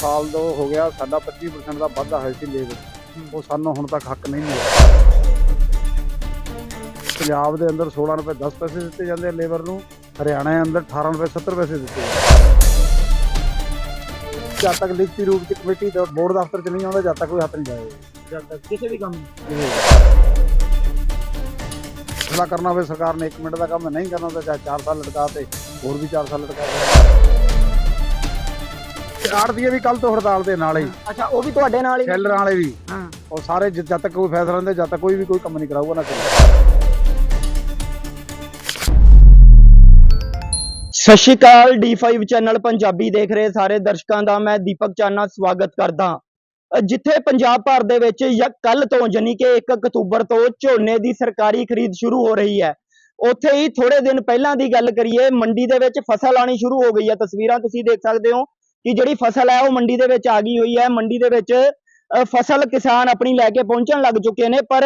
ਸਾਲ ਤੋਂ ਹੋ ਗਿਆ ਸਾਡਾ 25% ਦਾ ਵਾਧਾ ਹੈ ਸੀ ਲੇਬਰ। ਉਹ ਸਾਨੂੰ ਹੁਣ ਤੱਕ ਹੱਕ ਨਹੀਂ ਮਿਲਿਆ। ਪੰਜਾਬ ਦੇ ਅੰਦਰ 16 ਰੁਪਏ 10 ਪੈਸੇ ਦਿੱਤੇ ਜਾਂਦੇ ਆ ਲੇਬਰ ਨੂੰ ਹਰਿਆਣਾ ਦੇ ਅੰਦਰ 18 ਰੁਪਏ 70 ਪੈਸੇ ਦਿੱਤੇ ਜਾਂਦੇ ਜਦ ਤੱਕ ਲਿਖਤੀ ਰੂਪ ਚ ਕਮੇਟੀ ਦਾ ਬੋਰਡ ਦਫ਼ਤਰ ਚ ਨਹੀਂ ਆਉਂਦਾ ਜਦ ਤੱਕ ਕੋਈ ਹੱਥ ਨਹੀਂ ਜਾਏਗਾ ਜਦ ਤੱਕ ਕਿਸੇ ਵੀ ਕੰਮ ਫੈਸਲਾ ਕਰਨਾ ਹੋਵੇ ਸਰਕਾਰ ਨੇ 1 ਮਿੰਟ ਦਾ ਕੰਮ ਨਹੀਂ ਕਰਨਾ ਤਾਂ ਚਾਹੇ 4 ਸਾਲ ਲਟਕਾ ਤੇ ਹੋਰ ਵੀ 4 ਸਾਲ ਲਟਕਾ ਦੇ। ਆੜਤੀਏ ਵੀ ਕੱਲ ਤੋਂ ਹੜਤਾਲ ਦੇ ਨਾਲ ਹੀ। ਅੱਛਾ ਉਹ ਵੀ ਤੁਹਾਡੇ ਨਾਲ ਹੀ? ਸ਼ੈਲਰਾਂ ਵਾਲੇ ਵੀ। ਹਾਂ। ਉਹ ਸਾਰੇ ਜਦ ਜਦ ਤੱਕ ਕੋਈ ਫੈਸਲਾ ਨਹੀਂ ਹੁੰਦਾ ਜਦ ਤੱਕ ਕੋਈ ਵੀ ਕੋਈ ਕੰਮ ਨਹੀਂ ਕਰਾਊਗਾ ਨਾ ਕਰੂਗਾ ਸਤਿ ਸ਼੍ਰੀ ਅਕਾਲ D5 ਚੈਨਲ ਪੰਜਾਬੀ ਦੇਖ ਰਹੇ ਸਾਰੇ ਦਰਸ਼ਕਾਂ ਦਾ ਮੈਂ ਦੀਪਕ ਚਾਨਾ ਸਵਾਗਤ ਕਰਦਾ ਅ, ਜਿੱਥੇ ਪੰਜਾਬ ਭਰ ਦੇ ਵਿੱਚ ਕੱਲ ਤੋਂ ਯਾਨੀ ਕਿ 1 ਅਕਤੂਬਰ ਤੋਂ ਝੋਨੇ ਦੀ ਸਰਕਾਰੀ ਖਰੀਦ ਸ਼ੁਰੂ ਹੋ ਰਹੀ ਹੈ। ਉੱਥੇ ਹੀ ਥੋੜੇ ਦਿਨ ਪਹਿਲਾਂ ਦੀ ਗੱਲ ਕਰੀਏ ਮੰਡੀ ਦੇ ਵਿੱਚ ਫਸਲ ਆਣੀ ਸ਼ੁਰੂ ਹੋ ਗਈ ਹੈ। ਤਸਵੀਰਾਂ ਤੁਸੀਂ ਦੇਖ ਸਕਦੇ ਹੋ। ਕਿ ਜਿਹੜੀ ਫਸਲ ਹੈ ਉਹ ਮੰਡੀ ਦੇ ਵਿੱਚ ਆ ਗਈ ਹੋਈ ਹੈ। ਮੰਡੀ ਦੇ ਵਿੱਚ ਫਸਲ ਕਿਸਾਨ ਆਪਣੀ ਲੈ ਕੇ ਪਹੁੰਚਣ ਲੱਗ ਚੁੱਕੇ ਨੇ। ਪਰ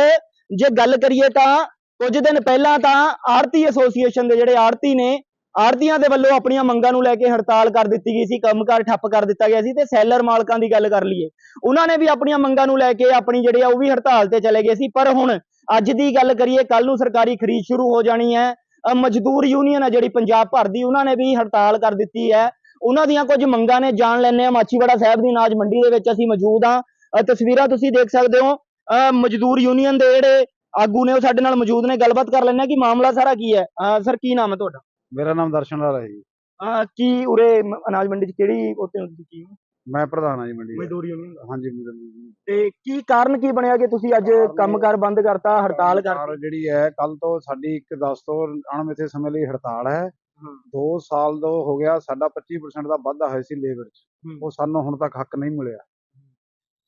ਜੇ ਗੱਲ ਕਰੀਏ ਤਾਂ ਕੁਝ ਦਿਨ ਪਹਿਲਾਂ ਤਾਂ ਆੜਤੀ ਐਸੋਸੀਏਸ਼ਨ ਦੇ ਜਿਹੜੇ ਆੜਤੀ ਨੇ ਆੜਤੀਆਂ ਦੇ ਵੱਲੋਂ ਆਪਣੀਆਂ ਮੰਗਾਂ ਨੂੰ ਲੈ ਕੇ ਹੜਤਾਲ ਕਰ ਦਿੱਤੀ ਗਈ ਸੀ, ਕੰਮਕਾਰ ਠੱਪ ਕਰ ਦਿੱਤਾ ਗਿਆ ਸੀ ਤੇ ਸੈਲਰ ਮਾਲਕਾਂ ਦੀ ਗੱਲ ਕਰ ਲਈਏ। ਉਹਨਾਂ ਨੇ ਵੀ ਆਪਣੀਆਂ ਮੰਗਾਂ ਨੂੰ ਲੈ ਕੇ ਆਪਣੀ ਜਿਹੜੀ ਆ ਉਹ ਵੀ ਹੜਤਾਲ ਤੇ ਚਲੇ ਗਏ ਸੀ। ਪਰ ਹੁਣ ਅੱਜ ਦੀ ਗੱਲ ਕਰੀਏ ਕੱਲ ਨੂੰ ਸਰਕਾਰੀ ਖਰੀਦ ਸ਼ੁਰੂ ਹੋ ਜਾਣੀ ਹੈ। ਮਜ਼ਦੂਰ ਯੂਨੀਅਨ ਹੈ ਜਿਹੜੀ ਪੰਜਾਬ ਭਰ ਦੀ, ਉਹਨਾਂ ਨੇ ਵੀ ਹੜਤਾਲ ਕਰ ਦਿੱਤੀ ਹੈ। ਉਹਨਾਂ ਦੀਆਂ ਕੁਝ ਮੰਗਾਂ ਨੇ ਜਾਣ ਲੈਣੇ ਆ ਮਾਛੀਵਾੜਾ ਸਾਹਿਬ ਦੀ ਅਨਾਜ ਮੰਡੀ ਦੇ ਵਿੱਚ ਅਸੀਂ ਮੌਜੂਦ ਅ, ਤਸਵੀਰਾਂ ਤੁਸੀਂ ਦੇਖ ਸਕਦੇ ਹੋ। ਮਜ਼ਦੂਰ ਯੂਨੀਅਨ ਦੇ ਜਿਹੜੇ ਆਗੂ ਨੇ ਉਹ ਸਾਡੇ ਨਾਲ ਮੌਜੂਦ ਨੇ। ਗੱਲਬਾਤ ਕਰ ਲੈਣੇ ਆ ਕਿ ਮਾਮਲਾ ਸਾਰਾ ਕੀ ਹੈ। ਸਰ ਕੀ ਨਾਮ ਹੈ ਤੁਹਾਡਾ? ਮੇਰਾ ਨਾਮ ਦਰਸ਼ਨ ਲਾਲ ਹੈ ਜੀ। ਆ ਕੀ ਉਰੇ ਅਨਾਜ ਮੰਡੀ ਚ ਕਿਹੜੀ ਉੱਤੇ ਹੁੰਦੀ ਕੀ ਮੈਂ ਪ੍ਰਧਾਨ ਹਾਂ ਜੀ ਮੰਡੀ ਦਾ। ਮਜ਼ਦੂਰ ਯੂਨੀਅਨ ਦਾ। ਹਾਂਜੀ ਮਜ਼ਦੂਰ ਤੇ ਕੀ ਕਾਰਨ ਕੀ ਬਣਿਆ ਕਿ ਤੁਸੀਂ ਅੱਜ ਕਾਰਨ- ਕੰਮਕਾਰ ਬੰਦ ਕਰਤਾ ਹੜਤਾਲ ਕਰਤੀ? ਜਿਹੜੀ ਹੈ ਕੱਲ ਤੋਂ ਸਾਡੀ 1 10 ਤੋਂ ਅਣਮਿੱਥੇ ਸਮੇਂ ਲਈ ਹੜਤਾਲ ਹਾਂ। 2 ਸਾਲ ਤੋਂ ਹੋ ਗਿਆ ਸਾਡਾ 25% ਦਾ ਵਾਧਾ ਹੋਇਆ ਸੀ ਲੇਬਰ 'ਚ। ਉਹ ਸਾਨੂੰ ਹੁਣ ਤੱਕ ਹੱਕ ਨਹੀਂ ਮਿਲਿਆ।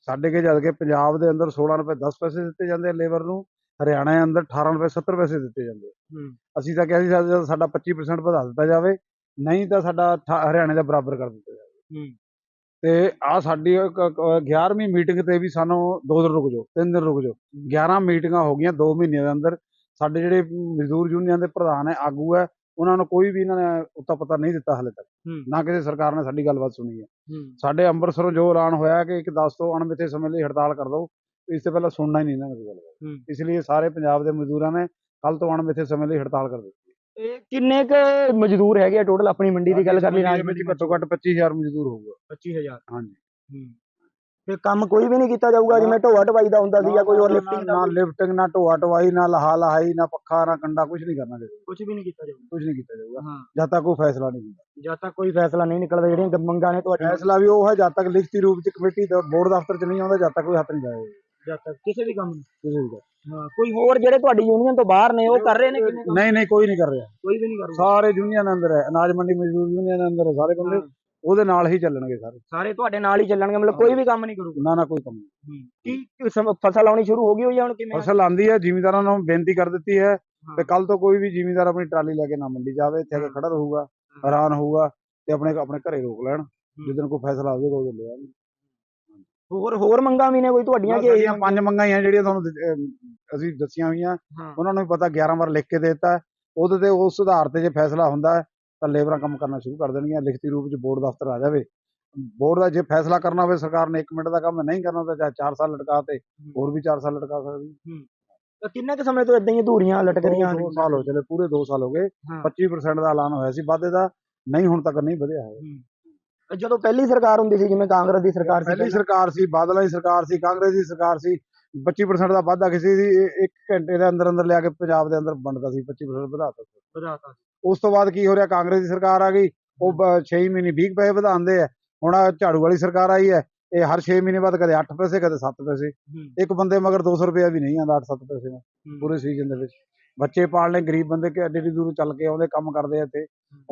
ਸਾਡੇ ਕੇ ਜਦ ਕਿ ਪੰਜਾਬ ਦੇ ਅੰਦਰ 16 ਰੁਪਏ 10 ਪੈਸੇ ਦਿੱਤੇ ਜਾਂਦੇ ਆ ਲੇਬਰ ਨੂੰ ਹਰਿਆਣਾ ਦੇ ਅੰਦਰ 18 ਰੁਪਏ 70 ਪੈਸੇ ਦਿੱਤੇ ਜਾਂਦੇ। ਅਸੀਂ ਤਾਂ ਕਿਹਾ ਸੀ ਸਾਡਾ- ਸਾਡਾ 25% ਵਧਾ ਦਿੱਤਾ ਜਾਵੇ ਨਹੀਂ ਤਾਂ ਸਾਡਾ ਹਰਿਆਣੇ ਦਾ ਬਰਾਬਰ ਕਰ ਦਿੱਤਾ ਜਾਵੇ। ਤੇ ਆ ਸਾਡੀ 11ਵੀਂ ਮੀਟਿੰਗ ਤੇ ਵੀ ਸਾਨੂੰ 2 ਦਿਨ ਰੁਕ ਜਾਓ 3 ਦਿਨ ਰੁਕ ਜਾਓ। 11 ਮੀਟਿੰਗਾਂ ਹੋ ਗਈਆਂ 2 ਮਹੀਨਿਆਂ ਦੇ ਅੰਦਰ। ਸਾਡੇ ਜਿਹੜੇ ਮਜ਼ਦੂਰ ਯੂਨੀਅਨ ਦੇ ਪ੍ਰਧਾਨ ਹੈ ਆਗੂ ਹੈ ਉਹਨਾਂ ਨੂੰ ਕੋਈ ਵੀ ਇਹਨਾਂ ਨੇ ਉੱਤਾ ਪਤਾ ਨਹੀਂ ਦਿੱਤਾ ਹਲੇ ਤੱਕ। ਨਾ ਕਿਸੇ ਸਰਕਾਰ ਨੇ ਸਾਡੀ ਗੱਲਬਾਤ ਸੁਣੀ ਹੈ। ਸਾਡੇ ਅੰਮ੍ਰਿਤਸਰੋਂ ਜੋ ਐਲਾਨ ਹੋਇਆ ਕਿ ਇੱਕ 10 ਤੋਂ ਅਣਮਿੱਥੇ ਸਮੇਂ ਲਈ ਹੜਤਾਲ ਕਰ ਦਿਓ ਇਸ ਤੋਂ ਪਹਿਲਾਂ ਸੁਣਨਾ ਹੀ ਨਹੀਂ ਇਹਨਾਂ ਨੇ ਗੱਲ। ਇਸ ਲਈ ਸਾਰੇ ਪੰਜਾਬ ਦੇ ਮਜ਼ਦੂਰਾਂ ਨੇ ਕੱਲ ਤੋਂ ਅਣਮਿੱਥੇ ਸਮੇਂ ਲਈ ਹੜਤਾਲ ਕਰ ਦਿੱਤੀ ਇਹ ਕਿੰਨੇ ਕ ਮਜ਼ਦੂਰ ਹੈਗੇ ਆ ਟੋਟਲ ਆਪਣੀ ਮੰਡੀ ਦੀ ਗੱਲ ਕਰ ਲਈ ਰਾਜ ਵਿੱਚ ਘੱਟੋ ਘੱਟ 25000 ਮਜ਼ਦੂਰ ਹੋਊਗਾ। 25000 ਹਾਂਜੀ। ਹੂੰ। ਤੇ ਕੰਮ ਕੋਈ ਵੀ ਨਹੀਂ ਕੀਤਾ ਜਾਊਗਾ ਜਿਵੇਂ ਢੋਆ ਢਵਾਈ ਦਾ ਹੁੰਦਾ ਸੀ ਜਾਂ ਕੋਈ ਹੋਰ ਲਿਫਟਿੰਗ ਨਾ ਲਿਫਟਿੰਗ ਨਾ ਢੋਆ ਢਵਾਈ ਨਾ ਲਹਾ ਲਹਾਈ ਨਾ ਪੱਖਾ ਨਾ ਕੰਡਾ ਕੁਝ ਨਹੀਂ ਕਰਨਾ ਕੁਝ ਵੀ ਨਹੀਂ ਕੀਤਾ ਜਾਊਗਾ। ਕੁਝ ਨਹੀਂ ਕੀਤਾ ਜਾਊਗਾ। ਜਦ ਤੱਕ ਕੋਈ ਫੈਸਲਾ ਨਹੀਂ ਹੁੰਦਾ। ਜਦ ਤੱਕ ਕੋਈ ਫੈਸਲਾ ਨਹੀਂ ਨਿਕਲਦਾ ਜਿਹੜੀਆਂ ਮੰਗਾਂ ਨੇ ਤੁਹਾਡੀਆਂ। ਫੈਸਲਾ ਵੀ ਉਹ ਹੈ ਜਦ ਤੱਕ ਲਿਖਤੀ ਰੂਪ ਚ ਕਮੇਟੀ ਦਾ ਬੋਰਡ ਦਫ਼ਤਰ ਚ ਨਹੀਂ ਆਉਂਦਾ ਜਦ ਤੱਕ ਕੋਈ ਹੱਥ ਨਹੀਂ ਜਾਏਗਾ ਜਦ ਤੱਕ ਕਿਸੇ ਵੀ ਕੰਮ ਕਿਸੇ ਵੀ। ਹਾਂ ਕੋਈ ਹੋਰ ਜਿਹੜੇ ਤੁਹਾਡੀ ਯੂਨੀਅਨ ਤੋਂ ਬਾਹਰ ਨੇ ਉਹ ਕਰ ਰਹੇ ਨੇ? ਨਹੀਂ ਨਹੀਂ ਕੋਈ ਨਹੀਂ ਕਰ ਰਿਹਾ। ਕੋਈ ਵੀ ਨਹੀਂ ਕਰ ਰਿਹਾ। ਸਾਰੇ ਯੂਨੀਅਨ ਅੰਦਰ ਹੈ ਅਨਾਜ ਮੰਡੀ ਮਜ਼ਦੂਰ ਯੂਨੀਅਨ ਅੰਦਰ ਸਾਰੇ ਬੰਦੇ। ਉਹਦੇ ਨਾਲ ਹੀ ਚੱਲਣਗੇ ਸਾਰੇ। ਸਾਰੇ ਤੁਹਾਡੇ ਨਾਲ ਹੀ ਚੱਲਣਗੇ ਮਤਲਬ ਕੋਈ ਵੀ ਕੰਮ ਨਹੀਂ ਕਰੂਗਾ। ਨਾ ਨਾ ਕੋਈ ਕੰਮ ਨਹੀਂ। ਕੀ ਸਮ- ਫਸਲ ਆਉਣੀ ਸ਼ੁਰੂ ਹੋ ਗਈ ਹੋਈ ਹੁਣ ਕਿਵੇਂ? ਫਸਲ ਆਂਦੀ ਹੈ ਜ਼ਿਮੀਂਦਾਰਾਂ ਨੂੰ ਬੇਨਤੀ ਕਰ ਦਿੱਤੀ ਹੈ। ਤੇ ਕੱਲ ਤੋਂ ਕੋਈ ਵੀ ਜ਼ਿਮੀਂਦਾਰ ਆਪਣੀ ਟਰਾਲੀ ਲੈ ਕੇ ਨਾ ਮੰਡੀ ਜਾਵੇ ਇੱਥੇ ਆ ਕੇ ਖੜਾ ਰਹੂਗਾ ਹੈਰਾਨ ਹੋਊਗਾ ਤੇ ਆਪਣੇ ਆਪਣੇ ਘਰੇ ਰੋਕ ਲੈਣ। ਜਿੱਦਣ ਕੋਈ ਫੈਸਲਾ ਜਾਏਗਾ ਉਦੋਂ ਲੈ ਆਉਣਗੇ ਹੋਰ ਹੋਰ ਮੰਗਾਂ ਵੀ ਨੇ ਕੋਈ ਤੁਹਾਡੀਆਂ ਕਿ ਸਾਡੀਆਂ ਪੰਜ ਮੰਗਾਂ? ਹੀ ਆ ਜਿਹੜੀਆਂ ਤੁਹਾਨੂੰ ਅਮ ਅਸੀਂ ਦੱਸੀਆਂ ਹੋਈਆਂ। ਹਾਂ। ਉਹਨਾਂ ਨੂੰ ਵੀ ਪਤਾ 11 ਵਾਰ ਲਿਖ ਕੇ ਦੇ ਦਿੱਤਾ। ਹੈ। ਉਹਦੇ ਤੇ ਉਸ ਆਧਾਰ ਤੇ ਜੇ ਫੈਸਲਾ ਹੁੰਦਾ ਹੈ, ਤਾਂ ਲੇਬਰਾਂ ਕੰਮ ਕਰਨਾ ਸ਼ੁਰੂ ਕਰ ਦੇਣਗੀਆਂ ਲਿਖਤੀ ਰੂਪ ਚ ਬੋਰਡ ਦਫ਼ਤਰ ਆ ਜਾਵੇ। ਬੋਰਡ ਦਾ ਜੇ ਫੈਸਲਾ ਕਰਨਾ ਹੋਵੇ ਸਰਕਾਰ ਨੇ 1 ਮਿੰਟ ਦਾ ਕੰਮ ਨਹੀਂ ਕਰਨਾ ਤਾਂ ਚਾਹੇ 4 ਸਾਲ ਲਟਕਾ ਤੇ ਹੋਰ ਵੀ 4 ਸਾਲ ਲਟਕਾ ਸਕਦੀ। ਤਾਂ ਕਿੰਨੇ ਕੁ ਸਮੇਂ ਤੋਂ ਇਦਾਂ ਹੀ ਅਧੂਰੀਆਂ ਲਟਕ ਰਹੀਆਂ ਦੋ ਸਾਲ ਹੋ ਚਲੇ ਪੂਰੇ 2 ਸਾਲ ਹੋ ਗਏ। ਹਾਂ। 25% ਦਾ ਐਲਾਨ ਹੋਇਆ ਸੀ ਵਾਧੇ ਦਾ ਨਹੀਂ ਹੁਣ ਤੱਕ ਨਹੀਂ ਵਧਿਆ ਹੈ। ਜਦੋਂ ਪਹਿਲੀ ਸਰਕਾਰ ਹੁੰਦੀ ਸੀ ਜਿਵੇਂ ਕਾਂਗਰਸ ਦੀ ਸਰਕਾਰ ਸੀ ਪਹਿਲੀ ਸਰਕਾਰ ਸੀ ਬਾਦਲਾਂ ਦੀ ਸਰਕਾਰ ਸੀ ਕਾਂਗਰਸ ਦੀ ਸਰਕਾਰ ਸੀ 25% ਦਾ ਵਾਧਾ ਕਿਸੇ ਸੀ ਇਹ ਇੱਕ ਘੰਟੇ ਦੇ ਅੰਦਰ ਅੰਦਰ ਲਿਆ ਕੇ ਪੰਜਾਬ ਦੇ ਅੰਦਰ ਵੰਡਦਾ ਸੀ 25% ਵਧਾਤਾ ਸੀ। ਵਧਾਤਾ ਉਸ ਤੋਂ ਬਾਅਦ ਕੀ ਹੋ ਰਿਹਾ? ਕਾਂਗਰਸ ਦੀ ਸਰਕਾਰ ਆ ਗਈ। ਉਹ 6 ਮਹੀਨੇ 20 ਪੈਸੇ ਵਧਾਉਂਦੇ ਆ। ਹੁਣ ਝਾੜੂ ਵਾਲੀ ਸਰਕਾਰ ਆਈ ਹੈ। ਇਹ ਹਰ 6 ਮਹੀਨੇ ਬਾਅਦ ਕਦੇ 8 ਪੈਸੇ ਕਦੇ 7 ਪੈਸੇ। ਇੱਕ ਬੰਦੇ ਮਗਰ 200 ਰੁਪਇਆ ਵੀ ਨਹੀਂ ਆਉਂਦਾ 8-7 ਪੈਸੇ ਨਾਲ ਪੂਰੇ ਸੀਜ਼ਨ ਦੇ ਵਿੱਚ। ਬੱਚੇ ਪਾਲਣੇ ਗਰੀਬ ਬੰਦੇ ਕਿ ਐਡੀ ਦੂਰ ਚੱਲ ਕੇ ਆਉਂਦੇ ਕੰਮ ਕਰਦੇ ਆ ਇੱਥੇ।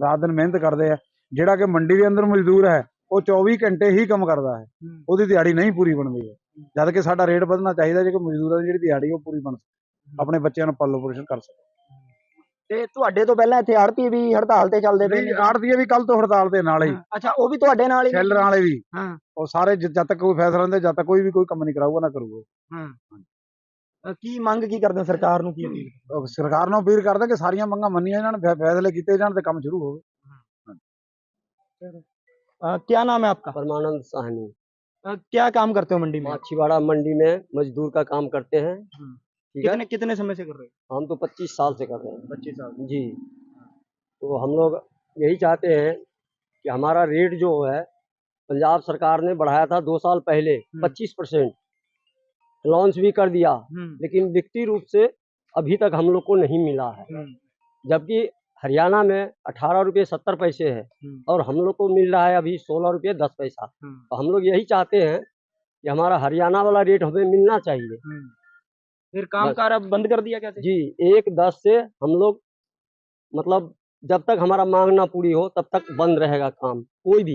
ਰਾਤ ਦਿਨ ਮਿਹਨਤ ਕਰਦੇ ਆ। ਜਿਹੜਾ ਕਿ ਮੰਡੀ ਦੇ ਅੰਦਰ ਮਜ਼ਦੂਰ ਹੈ ਉਹ 24 ਘੰਟੇ ਹੀ ਕੰਮ ਕਰਦਾ ਹੈ। ਉਹਦੀ ਦਿਹਾੜੀ ਨਹੀਂ ਪੂਰੀ ਬਣਦੀ ਹੈ। ਜਦ ਕਿ ਸਾਡਾ ਰੇਟ ਵਧਣਾ ਚਾਹੀਦਾ ਜੇ ਕਿ ਮਜ਼ਦੂਰਾਂ ਦੀ ਜਿਹੜੀ ਦਿਹਾੜੀ ਉਹ ਪੂਰੀ ਬਣ ਸਕੇ। ਆਪਣੇ ਬੱਚਿਆਂ ਨੂੰ ਪਾਲੋ ਪੋਸ਼ਣ ਕਰ ਸਕੇ। ਤੇ ਤੁਹਾਡੇ ਤੋਂ ਪਹਿਲਾਂ ਇੱਥੇ ਆੜਤੀ ਵੀ ਹੜਤਾਲ ਤੇ ਚੱਲਦੇ ਪਏ ਨਹੀਂ ਆੜਤੀਏ ਵੀ ਕੱਲ ਤੋਂ ਹੜਤਾਲ ਦੇ ਨਾਲ ਹੀ ਅੱਛਾ ਉਹ ਵੀ ਤੁਹਾਡੇ ਨਾਲ ਹੀ ਸ਼ੈਲਰਾਂ ਵਾਲੇ ਵੀ ਹਾਂ ਉਹ ਸਾਰੇ ਜ- ਜਦ ਤੱਕ ਕੋਈ ਫੈਸਲਾ ਨਹੀਂ ਹੁੰਦਾ ਜਦ ਤੱਕ ਕੋਈ ਵੀ ਕੋਈ ਕੰਮ ਨਹੀਂ ਕਰਾਊਗਾ ਨਾ ਕਰੂਗਾ ਅ, ਕੀ ਮੰਗ ਕੀ ਕਰਦੇ ਹੋ ਸਰਕਾਰ ਨੂੰ ਕੀ ਅਪੀਲ ਉਹ ਸਰਕਾਰ ਨੂੰ ਅਪੀਲ ਕਰਦਾ ਕਿ ਸਾਰੀਆਂ ਮੰਗਾਂ ਮੰਨੀਆਂ ਜਾਣ ਫੈ- ਫੈਸਲੇ ਕੀਤੇ ਜਾਣ ਤੇ ਕੰਮ ਸ਼ੁਰੂ ਹੋਵੇ अ, क्या नाम है आपका परमानंद साहनी अ, क्या काम करते हो मंडी में माछीवाड़ा मंडी में मजदूर का काम करते हैं हम्म। ठीक है कितने कितने समय से कर रहे हो? हम तो 25 साल से कर रहे हैं। पच्चीस साल जी। तो हम लोग यही चाहते हैं कि हमारा रेट जो है पंजाब सरकार ने बढ़ाया था दो साल पहले हम्म। 25 परसेंट लॉन्च भी कर दिया लेकिन वित्तीय रूप से अभी तक हम लोग को नहीं मिला है। जबकि हरियाणा में अठारह रुपये सत्तर पैसे है और हम लोग को मिल रहा है अभी सोलह रुपये दस पैसा। तो हम लोग यही चाहते हैं कि हमारा हरियाणा वाला रेट हमें मिलना चाहिए। फिर काम। कार अब बंद कर दिया कैसे जी एक दस से हम लोग मतलब जब तक हमारा मांग ना पूरी हो तब तक बंद रहेगा काम कोई भी।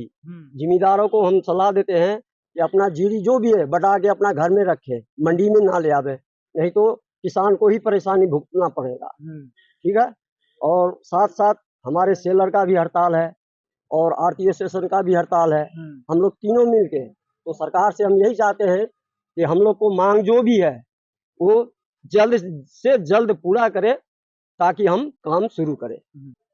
जिम्मेदारों को हम सलाह देते हैं कि अपना जीरी जो भी है बटा के अपना घर में रखे मंडी में ना ले आवे नहीं तो किसान को ही परेशानी भुगतना पड़ेगा। ठीक है? और साथ साथ हमारे सेलर का भी हड़ताल है और आरटीओ स्टेशन का भी हड़ताल है। हम लोग तीनों मिलके तो सरकार से हम यही चाहते हैं कि हम लोग को मांग जो भी है वो ਜਲਦ ਸੇ ਜਲਦ ਪੂਰਾ ਕਰੇ ਤਾਂ ਕਿ ਹਮ ਕੰਮ ਸ਼ੁਰੂ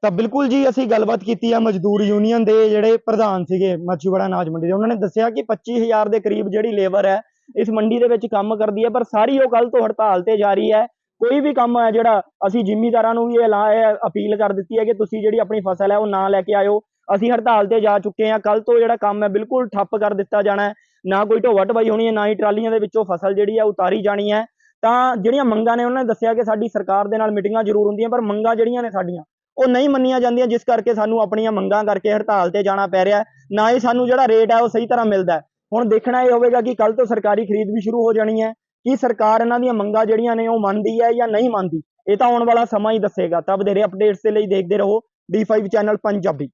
ਤਾਂ ਬਿਲਕੁਲ ਜੀ ਅਸੀਂ ਗੱਲਬਾਤ ਕੀਤੀ ਆ ਮਜ਼ਦੂਰ ਯੂਨੀਅਨ ਦੇ ਜਿਹੜੇ ਪ੍ਰਧਾਨ ਸੀਗੇ ਮੱਛੀਵਾੜਾ ਅਨਾਜ ਮੰਡੀ ਦੇ ਉਹਨਾਂ ਨੇ ਦੱਸਿਆ ਕਿ 25000 ਦੇ ਕਰੀਬ ਜਿਹੜੀ ਲੇਬਰ ਹੈ ਇਸ ਮੰਡੀ ਦੇ ਵਿੱਚ ਕੰਮ ਕਰਦੀ ਹੈ ਪਰ ਸਾਰੀ ਉਹ ਕੱਲ ਤੋਂ ਹੜਤਾਲ ਤੇ ਜਾਰੀ ਹੈ ਕੋਈ ਵੀ ਕੰਮ ਹੈ ਜਿਹੜਾ ਅਸੀਂ ਜ਼ਿਮੀਂਦਾਰਾਂ ਨੂੰ ਵੀ ਇਹ ਅਪੀਲ ਕਰ ਦਿੱਤੀ ਹੈ ਕਿ ਤੁਸੀਂ ਜਿਹੜੀ ਆਪਣੀ ਫਸਲ ਹੈ ਉਹ ਨਾ ਲੈ ਕੇ ਆਇਓ ਅਸੀਂ ਹੜਤਾਲ ਤੇ ਜਾ ਚੁੱਕੇ ਹਾਂ ਕੱਲ ਤੋਂ ਜਿਹੜਾ ਕੰਮ ਹੈ ਬਿਲਕੁਲ ਠੱਪ ਕਰ ਦਿੱਤਾ ਜਾਣਾ ਹੈ ਨਾ ਕੋਈ ਢੋਵਾ ਢਵਾਈ ਹੋਣੀ ਹੈ ਨਾ ਹੀ ਟਰਾਲੀਆਂ ਦੇ ਵਿੱਚੋਂ ਫਸਲ ਜਿਹੜੀ ਹੈ ਉਤਾਰੀ ਜਾਣੀ ਹੈ ਤਾਂ ਜਿਹੜੀਆਂ ਮੰਗਾਂ ਨੇ ਉਹਨਾਂ ਨੇ ਦੱਸਿਆ ਕਿ ਸਾਡੀ ਸਰਕਾਰ ਦੇ ਨਾਲ ਮੀਟਿੰਗਾਂ ਜ਼ਰੂਰ ਹੁੰਦੀਆਂ ਪਰ ਮੰਗਾਂ ਜਿਹੜੀਆਂ ਨੇ ਸਾਡੀਆਂ ਉਹ ਨਹੀਂ ਮੰਨੀਆਂ ਜਾਂਦੀਆਂ ਜਿਸ ਕਰਕੇ ਸਾਨੂੰ ਆਪਣੀਆਂ ਮੰਗਾਂ ਕਰਕੇ ਹੜਤਾਲ ਤੇ ਜਾਣਾ ਪੈ ਰਿਹਾ। ਨਾ ਹੀ ਸਾਨੂੰ ਜਿਹੜਾ ਰੇਟ ਹੈ ਉਹ ਸਹੀ ਤਰ੍ਹਾਂ ਮਿਲਦਾ। ਹੁਣ ਦੇਖਣਾ ਇਹ ਹੋਵੇਗਾ ਕਿ ਕੱਲ ਤੋਂ ਸਰਕਾਰੀ ਖਰੀਦ ਵੀ ਸ਼ੁਰੂ ਹੋ ਜਾਣੀ ਹੈ ਕੀ ਸਰਕਾਰ ਇਹਨਾਂ ਦੀਆਂ ਮੰਗਾਂ ਜਿਹੜੀਆਂ ਨੇ ਉਹ ਮੰਨਦੀ ਹੈ ਜਾਂ ਨਹੀਂ ਮੰਨਦੀ ਇਹ ਤਾਂ ਆਉਣ ਵਾਲਾ ਸਮਾਂ ਹੀ ਦੱਸੇਗਾ ਤਾਂ ਵਧੇਰੇ ਅਪਡੇਟਸ ਦੇ ਲਈ ਦੇਖਦੇ ਰਹੋ D5 ਚੈਨਲ ਪੰਜਾਬੀ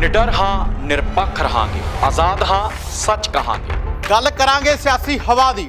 ਨਿਡਰ ਹਾਂ ਨਿਰਪੱਖ ਰਹਾਂਗੇ ਆਜ਼ਾਦ ਹਾਂ ਸੱਚ ਕਹਾਂਗੇ ਗੱਲ ਕਰਾਂਗੇ ਸਿਆਸੀ ਹਵਾ ਦੀ